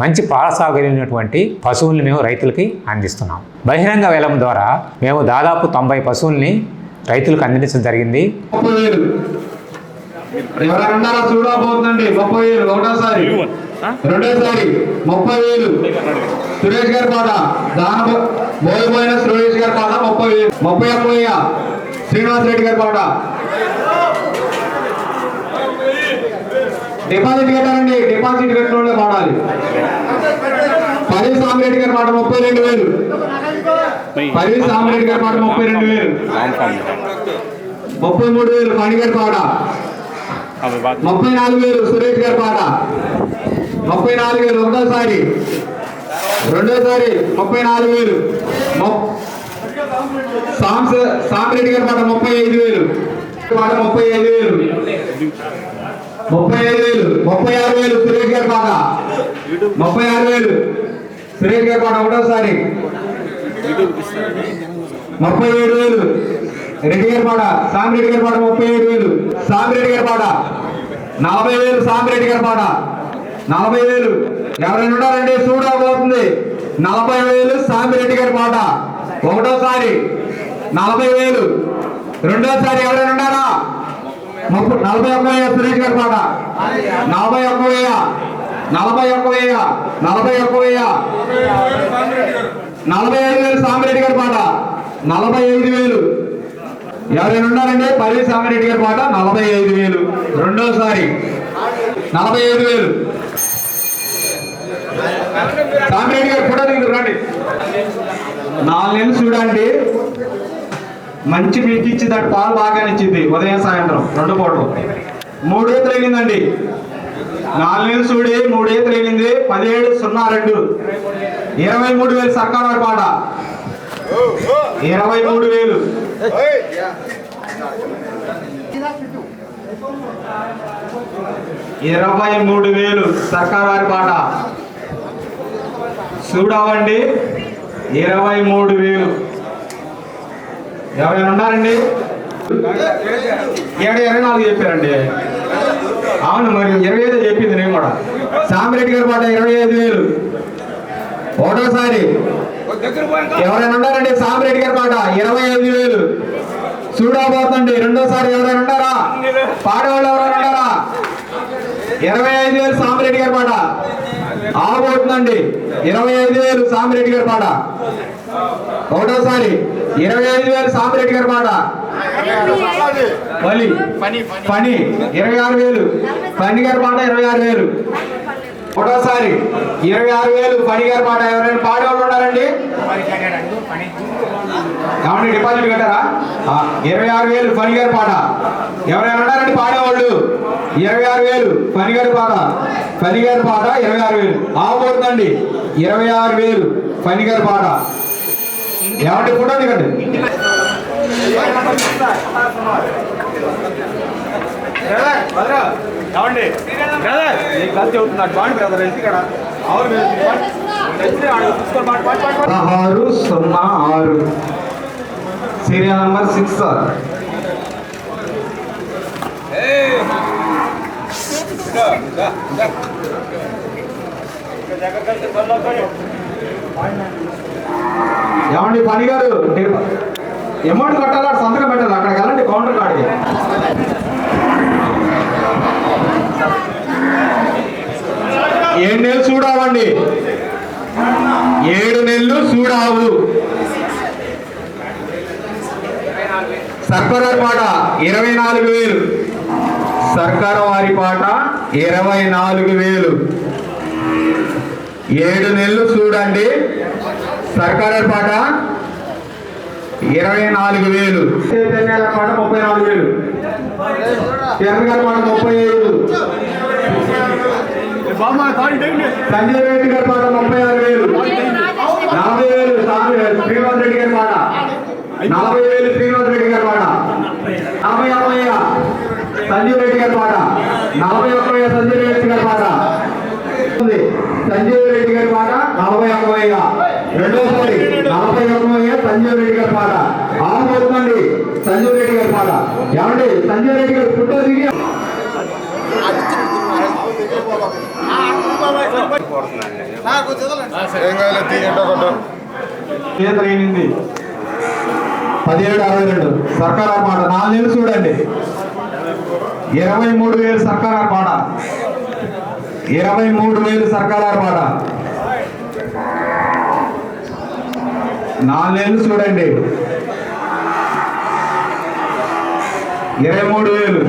మంచి పాల సౌకర్యం ఉన్నటువంటి పశువుల్ని మేము రైతులకి అందిస్తున్నాం. బహిరంగ వేలం ద్వారా మేము దాదాపు తొంభై పశువుల్ని రైతులకు అందించడం జరిగింది. ముప్పై వేలు ఎవరైనా ఉన్నారా చూడబోతుందండి ముప్పై వేలు ఒకటోసారి. రెండోసారి. ముప్పై వేలు సురేష్ గారి పాట. దాన బోయబోయిన సురేష్ గారి పాట ముప్పై వేలు ముప్పై ఒక్క వెయ్యి శ్రీనివాస్ రెడ్డి గారి పాట. డిపాజిట్ కట్టారండి డిపాజిట్ కట్టిన వాడాలి. పాడాలి పది సామిరెడ్డి గారి పాట ముప్పై రెండు వేలు. పది సామిరెడ్డి గారి పాట ముప్పై రెండు వేలు. ముప్పై మూడు వేలు మణిగారి పాట. ముప్పై నాలుగు వేలు సురేష్ గారి పాట. ముప్పై నాలుగు వేలు ఒకటోసారి రెండోసారి ముప్పై నాలుగు వేలు. ము- సామిరెడ్డి గారి పాట ముప్పై ఐదు వేలు. పాట ముప్పై ఐదు వేలు. ముప్పై ఐదు వేలు ముప్పై ఆరు వేలు సురేష్ గారి పాట. ముప్పై ఆరు వేలు. సురేష్ గారి పాట ఒకటోసారి. ముప్పై ఏడు వేలు. రెడ్డి గారి పాట సామిరెడ్డి గారి పాట ముప్పై ఏడు వేలు. సామిరెడ్డి గారి పాట. నలభై వేలు సామిరెడ్డి గారి పాట. నలభై వేలు. ఎవరైనా ఉన్నారండి? చూడబోతుంది నలభై వేలు సామిరెడ్డి గారి పాట. ఒకటోసారి. నలభై వేలు. రెండోసారి ఎవరైనా ఉన్నారా? ముప్పై నలభై ఒక్క వెయ్యి సురేష్ గారి పాట నలభై ఒక్క నలభై ఒక్క నలభై ఒక్క నలభై ఐదు వేలు సామిరెడ్డి గారి పాట నలభై ఐదు వేలు. ఎవరైనా ఉన్నారండి? పల్లి సామిరెడ్డి గారి పాట నలభై ఐదు వేలు. రెండోసారి. నలభై ఐదు వేలు. సామిరెడ్డి గారు ఫోటో దిగుతారు రండి. నాలుగు నెలలు చూడండి. మంచి మీకు ఇచ్చి దాని పాలు బాగా ఇచ్చింది. ఉదయం సాయంత్రం రెండు పూటలు మూడు ఈతలు నాలుగేళ్ళు నాలుగు చూడి మూడేతలు ఈతలు పదిహేడు సున్నా రెండు. ఇరవై మూడు వేలు సర్కారు పాట. ఇరవై మూడు వేలు. ఇరవై మూడు వేలు సర్కార్ వారి పాట. చూడవండి ఇరవై మూడు వేలు. ఎవరైనా ఉన్నారండి? ఏడు ఇరవై నాలుగు చెప్పారండి. అవును మరి ఇరవై ఐదు చెప్పింది నేను కూడా. సామిరెడ్డి గారి పాట ఇరవై ఐదు వేలు. ఒకటోసారి. ఎవరైనా ఉన్నారండి? సామిరెడ్డి గారి పాట ఇరవై ఐదు వేలు. చూడబోతండి రెండోసారి ఎవరైనా ఉన్నారా? పాడేవాళ్ళు ఎవరైనా ఉన్నారా? ఇరవై ఐదు వేలు సామిరెడ్డి గారి పాట. ఆగబోతుందండి. ఇరవై ఐదు వేలు సామిరెడ్డి గారి పాట. ఒకటోసారి ఇరవై ఐదు వేలు సామిరెడ్డి గారి పాట మళ్ళీ పని ఇరవై ఆరు వేలు. పని గారి పాట ఇరవై ఆరు వేలు. ఒకటోసారి ఇరవై ఆరు వేలు పని గారి పాట ఎవరైనా పాడేవాళ్ళు ఉన్నారండి? ఏమండి డిపాజిట్ కట్టారా? ఇరవై ఆరు వేలు పని గారి పాట. ఎవరైనా ఉన్నారండి పాడేవాళ్ళు? ఇరవై ఆరు వేలు పని గారి పాట. పని గారి పాట ఇరవై ఆరు వేలు. ఆగబోతుందండి ఇరవై ఆరు వేలు పని గారి పాట. ఏమంటే ఫోటో దిగండి ఏమండి? బ్రదర్! నీకు కలిసి అవుతున్నాడు బాండి బ్రదర్ ఎందుకు అవును పదహారు సున్నా ఆరు. Serial number six sir. ఏమండి పని గారు? అమౌంట్ కట్టాలా? సంతకం పెట్టాలి? అక్కడికి వెళ్ళండి కౌంటర్ కాడికి. ఏడు నెలలు చూడావండి. ఏడు నెలలు చూడావు. సర్కార్ వారి పాట ఇరవై నాలుగు వేలు. సర్కార్ వారి పాట ఇరవై నాలుగు వేలు. ఏడు నెలలు చూడండి. సర్కార్ వారి పాట ఇరవై నాలుగు వేలు. చైతన్యాల పాట ముప్పై నాలుగు వేలు. కిరణ్ గారి పాట ముప్పై ఐదు. సంజయ్ రెడ్డి గారి పాట ముప్పై ఆరు వేలు. నలభై వేలు శ్రీనివాస్ రెడ్డి గారి పాట. నలభై వేలు శ్రీనివాస్ రెడ్డి గారి పాట. నలభై అరవై సంజీవ్ రెడ్డి గారి పాట. నలభై ఒక్క సంజయ్ రెడ్డి గారి పాట. సంజయ్ రెడ్డి గారి పాట నలభై ఒక్క రెండోసారి నలభై ఒక్క వెయ్యి సంజీవ్ రెడ్డి గారి పాట. ఆగిపోతుందండి సంజీవ్ రెడ్డి గారి పాట. ఏమండి సంజీవ్ రెడ్డి గారు ఫోటో దిగి. చేతులు పదిహేడు అరవై రెండు. సర్కార్ మాట నాలుగు నెలలు చూడండి. ఇరవై మూడు వేలు సర్కార్ పాట. ఇరవై మూడు వేలు సర్కార్ పాట. నాలుగు చూడండి. ఇరవై మూడు వేలు.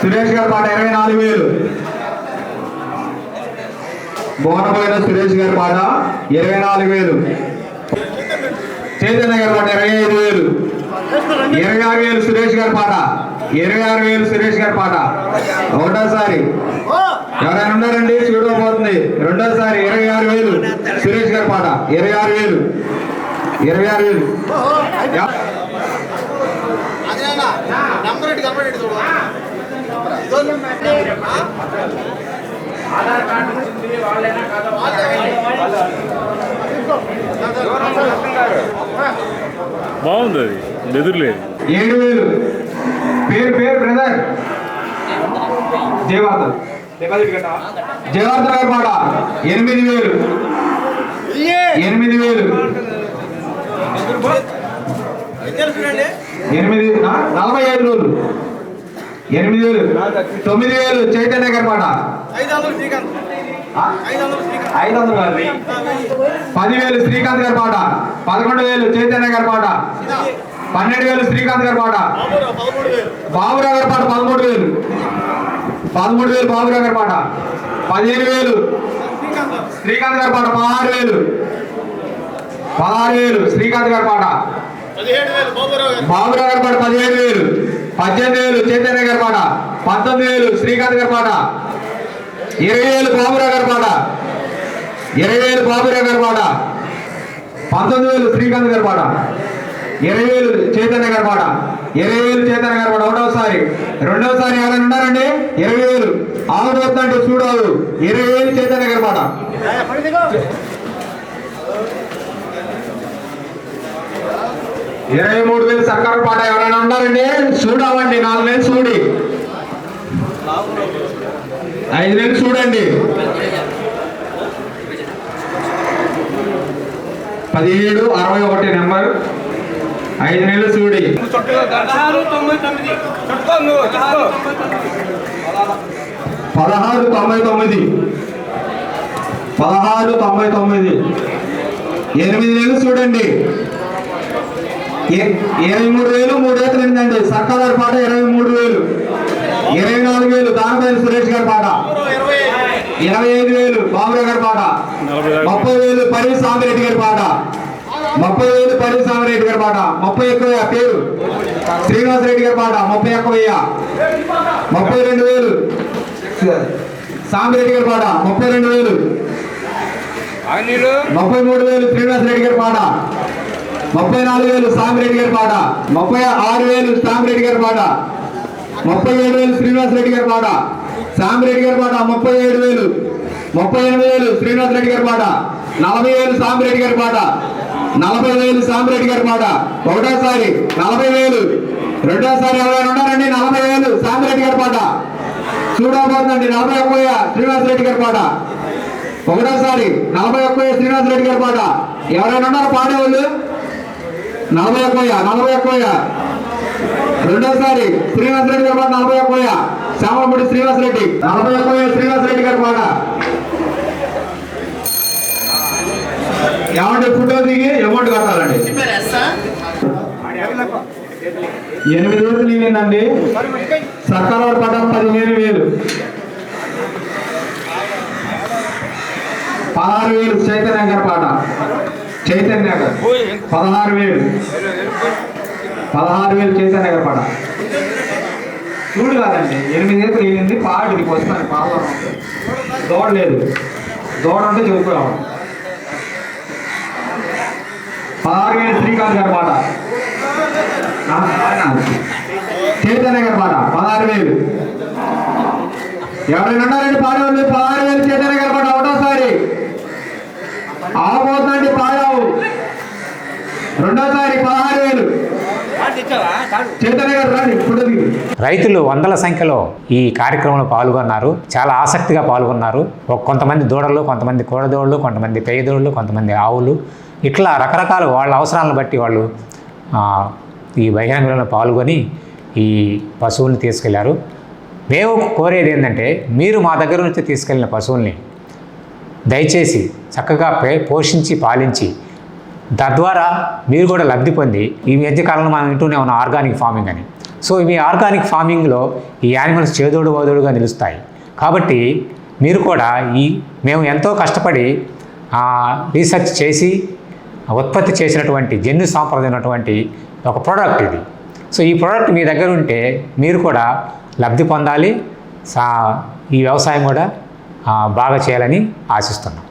సురేష్ గారి పాట ఇరవై నాలుగు వేలు. బోనపోయిన సురేష్ గారి పాట ఇరవై నాలుగు వేలు. చైతన్య గారి పాట ఇరవై ఐదు వేలు. ఇరవై ఆరు వేలు సురేష్ గారి పాట. ఇరవై ఆరు వేలు సురేష్ గారి పాట. ఒకటోసారి ఎవరైనా ఉన్నారండి? చూడబోతుంది. రెండోసారి ఇరవై ఆరు వేలు సురేష్ గారి పాట. ఇరవై ఆరు వేలు. ఇరవై ఆరు వేలు. ఎవ- బాగుంది అది. బెదురులేదు ఏడు వేలు పేరు పేరు బ్రదర్ జయవర్ధన్ జయవర్ధన్ గారి పాట ఎనిమిది వేలు. ఎనిమిది వేలు. ఎనిమిది నలభై ఐదు రోజులు. ఎనిమిది వేలు. తొమ్మిది వేలు. చైతన్య గారి పాట? ఐదు వందలు కాదు. పదివేలు శ్రీకాంత్ గారి పాట. పదకొండు వేలు చైతన్య గారి పాట. పన్నెండు వేలు శ్రీకాంత్ గారి పాట. బాబురావు గారి పాట పదమూడు వేలు. పదమూడు వేలు బాబురావు గారి పాట. పదిహేను వేలు. శ్రీకాంత్ గారి పాట పదహారు వేలు. పదహారు వేలు. శ్రీకాంత్ గారి పాట. బాబురావు గారి పాట పదిహేను వేలు. పద్దెనిమిది వేలు. చైతన్య గారి పాట. పంతొమ్మిది వేలు. శ్రీకాంత్ గారి పాట. ఇరవై వేలు బాబురావు గారి పాట. ఇరవై వేలు బాబురావు గారి పాట. పంతొమ్మిది వేలు శ్రీకాంత్ గారి పాట. ఇరవై వేలు చైతన్య గారి పాట. ఇరవై వేలు చైతన్య గారి పాట. ఒకటోసారి. రెండోసారి ఎవరైనా ఉన్నారండి? ఇరవై వేలు. ఆవిడ వద్దంటే చూడదు. ఇరవై వేలు చైతన్య గారి పాట. ఇరవై మూడు వేలు సర్కారు పాట ఎవరైనా ఉన్నారండి చూడవండి నాలుగు వేలు చూడి. ఐదు వేలు చూడండి. పదిహేడు అరవై ఒకటి నెంబర్. ఐదు నెలలు చూడి. పదహారు తొంభై తొమ్మిది. పదహారు తొంభై తొమ్మిది. ఎనిమిది నెలలు చూడండి. ఇరవై మూడు వేలు మూడు ఏకలు ఎనిమిదండి సర్కార్ పాట ఇరవై మూడు వేలు. ఇరవై నాలుగు వేలు దానపల్లి సురేష్ గారి పాట. ఇరవై ఐదు వేలు బాబురావు గారి పాట. ముప్పై వేలు పరి సామిరెడ్డి గారి పాట. ముప్పై వేలు పరి సామిరెడ్డి గారి పాట. ముప్పై ఎక్కువ పేరు? శ్రీనివాస్ రెడ్డి గారి పాట. ముప్పై ఎక్కువ ముప్పై రెండు వేలు. సామిరెడ్డి గారి పాట. ముప్పై రెండు వేలు. ముప్పై మూడు వేలు శ్రీనివాస్ రెడ్డి గారి పాట. ముప్పై నాలుగు వేలు సామిరెడ్డి గారి పాట. ముప్పై ఆరు వేలు సామిరెడ్డి గారి పాట. ముప్పై ఏడు వేలు శ్రీనివాస్ రెడ్డి గారి పాట. సామిరెడ్డి గారి పాట ముప్పై ఏడు వేలు. ముప్పై ఎనిమిది వేలు శ్రీనివాస్ రెడ్డి గారి పాట. నలభై వేలు సామిరెడ్డి గారి పాట. నలభై వేలు సామిరెడ్డి గారి పాట. ఒకటోసారి నలభై వేలు. రెండోసారి ఎవరైనా ఉన్నారండి? నలభై వేలు సామిరెడ్డి గారి పాట. చూడబోతుందండి. నలభై ఒక్క శ్రీనివాస్ రెడ్డి గారి పాట. ఒకటోసారి నలభై ఒక్క శ్రీనివాస్ రెడ్డి గారి పాట. ఎవరైనా ఉన్నారు పాడేవాళ్ళు? నలభై ఒక్క నలభై ఒక్క రెండోసారి శ్రీనివాస్ రెడ్డి గారు పాట నలభై ఒక్క శ్యామలపూడి శ్రీనివాస్ రెడ్డి. నలభై ఒక్క శ్రీనివాస్ రెడ్డి గారి పాట ఏమంటే ఫోటో దిగి అమౌంట్ కట్టాలండి. ఎనిమిది రోజులు ఇవ్వండి సర్కార్ వారి పదిహేను వేలు. పదహారు వేలు చైతన్య గారి పాట. చైతన్య గారు. పదహారు వేలు. పదహారు వేలు చైతన్య గారి పాట. చూడు కాదండి ఎనిమిది ఏళ్ళు వెళ్ళింది పాడు నీకు వస్తాను పాలు దోడ లేదు. దోడ అంటే చెబుతున్నాం పదహారు వేలు శ్రీకాంత్ గారి పాట. చైతన్య గారి పాట పదహారు వేలు. ఎవరైనా ఉన్నారండి? పాడేవాళ్ళు పదహారు వేలు చైతన్య గారి పాట ఒకటోసారి. ఆపోతుందండి రెండోసారి పదహారు వేలు. రైతులు వందల సంఖ్యలో ఈ కార్యక్రమంలో పాల్గొన్నారు. చాలా ఆసక్తిగా పాల్గొన్నారు. కొంతమంది దూడలు కొంతమంది కూడదోళ్ళు కొంతమంది పేదోళ్ళు కొంతమంది ఆవులు. ఇట్లా రకరకాల వాళ్ళ అవసరాలను బట్టి వాళ్ళు ఈ బహిరంగంలో పాల్గొని ఈ పశువుల్ని తీసుకెళ్ళారు. మేము కోరేది ఏంటంటే మీరు మా దగ్గర నుంచి తీసుకెళ్ళిన పశువుల్ని దయచేసి చక్కగా పే- పోషించి పాలించి తద్వారా మీరు కూడా లబ్ధి పొంది ఈ మధ్యకాలంలో మనం వింటూనే ఉన్న ఆర్గానిక్ ఫార్మింగ్ అని. సో ఇవి ఆర్గానిక్ ఫార్మింగ్లో ఈ యానిమల్స్ చేదోడు వదోడుగా నిలుస్తాయి. కాబట్టి మీరు కూడా ఈ మేము ఎంతో కష్టపడి రీసెర్చ్ చేసి ఉత్పత్తి చేసినటువంటి జన్యు సాంప్రదాయమైనటువంటి ఒక ప్రోడక్ట్ ఇది. సో ఈ ప్రోడక్ట్ మీ దగ్గర ఉంటే మీరు కూడా లబ్ధి పొందాలి. సా ఈ వ్యవసాయం కూడా బాగా చేయాలని ఆశిస్తున్నాం.